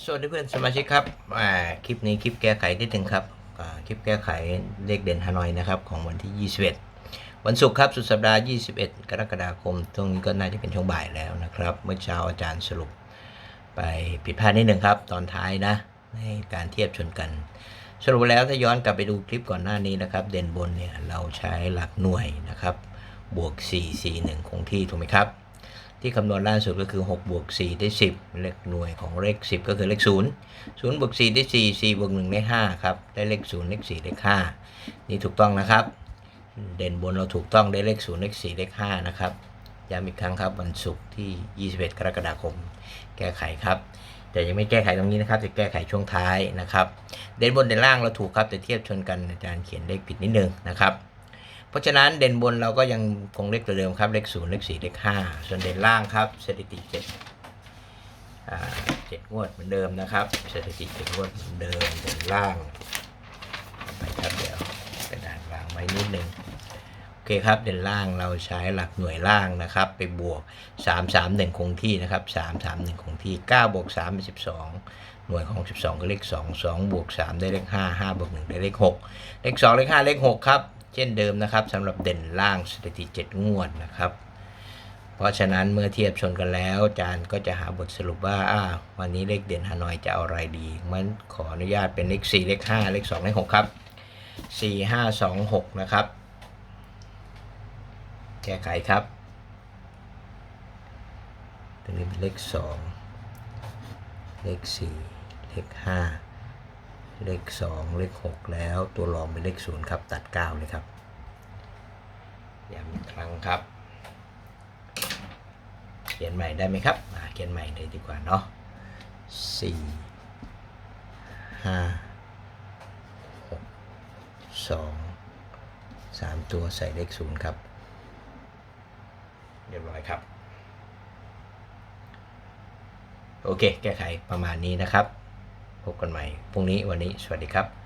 สวัสดีเพื่อนสมาชิกครับคลิปนี้คลิปแก้ไขนิดหนึ่งครับคลิปแก้ไขเลขเด่นฮานอยนะครับของวันที่ 21 วันศุกร์ครับสุดสัปดาห์ 21 กรกฎาคมตรงนี้ก็น่าจะเป็นช่วงบ่ายแล้วนะครับ เมื่อเช้าอาจารย์สรุปไปผิดพลาดนิดหนึ่งครับ ตอนท้ายนะในการเทียบชนกัน สรุปแล้วถ้าย้อนกลับไปดูคลิปก่อนหน้านี้นะครับ เด่นบนเนี่ยเราใช้หลักหน่วยนะครับบวก 4 4 1คงที่ถูกไหมครับ ที่คำนวณล่าสุดก็คือ6บวก4ได้ 10 เลขหน่วยของเลข 10 ก็คือเลข 0 0บวก4ได้ 4 4บวก1ได้5ครับได้เลข 0 เลข 4 เลข 5 นี่ถูกต้องนะครับ เด่นบนเราถูกต้องได้เลข 0 เลข 4 เลข 5 นะครับย้ำอีกครั้งครับวันศุกร์ที่ 21 กรกฎาคม แก้ไขครับ แต่ยังไม่แก้ไขตรงนี้นะครับ จะแก้ไขช่วงท้ายนะครับ เด่นบนเด่นล่างเราถูกครับแต่เทียบชนกันอาจารย์เขียนเลขผิดนิดนึงนะครับ เพราะฉะนั้นเด่นบนเราก็ยังคงเลขตัวเดิมครับ เลข0เลข4เลข5ส่วนเด่นล่างครับสถิติ7อ่าเจ็ดงวดเหมือนเดิมนะครับสถิติเจ็ดงวดเหมือนเดิมเด่นล่างไปครับเดี๋ยวกระดาษวางไว้นิดนึงโอเคครับเด่นล่างเราใช้หลักหน่วยล่างนะครับ ไปบวก 3 3 1 คงที่นะครับ3 3 1 คงที่ 9 บวก3เป็น12 หน่วยของ 12 ก็เลข 2 2 บวก 3 ได้เลข 5 5 บวก 1 ได้เลข 6 เลข 2 เลข 5 เลข 6 ครับ เช่นเดิมนะครับสำหรับเด่นล่างสถิติ 7 งวดนะครับ เพราะฉะนั้นเมื่อเทียบชนกันแล้วอาจารย์ก็จะหาบทสรุปว่าอ่าวันนี้เลขเด่นฮานอยจะเอาอะไรดีมันขออนุญาตเป็นเลข 4 เลข 5 เลข 2 เลข 6 ครับ 4 5 2 6 นะครับ แก้ไขครับตรงนี้เป็นเลข 2 เลข 4 เลข 5 เลข 2 เลข 6 แล้วตัวรองเป็นเลข 0 ครับ ตัด 9 เลยครับย้ำอีกครั้งครับ เขียนใหม่ได้ไหมครับเขียนใหม่เลยดีกว่าเนาะสี่ห้าหกสองสามตัวใส่เลขศูนย์ครับ เรียบร้อยครับ โอเค แก้ไขประมาณนี้นะครับ พบกันใหม่พรุ่งนี้วันนี้สวัสดีครับ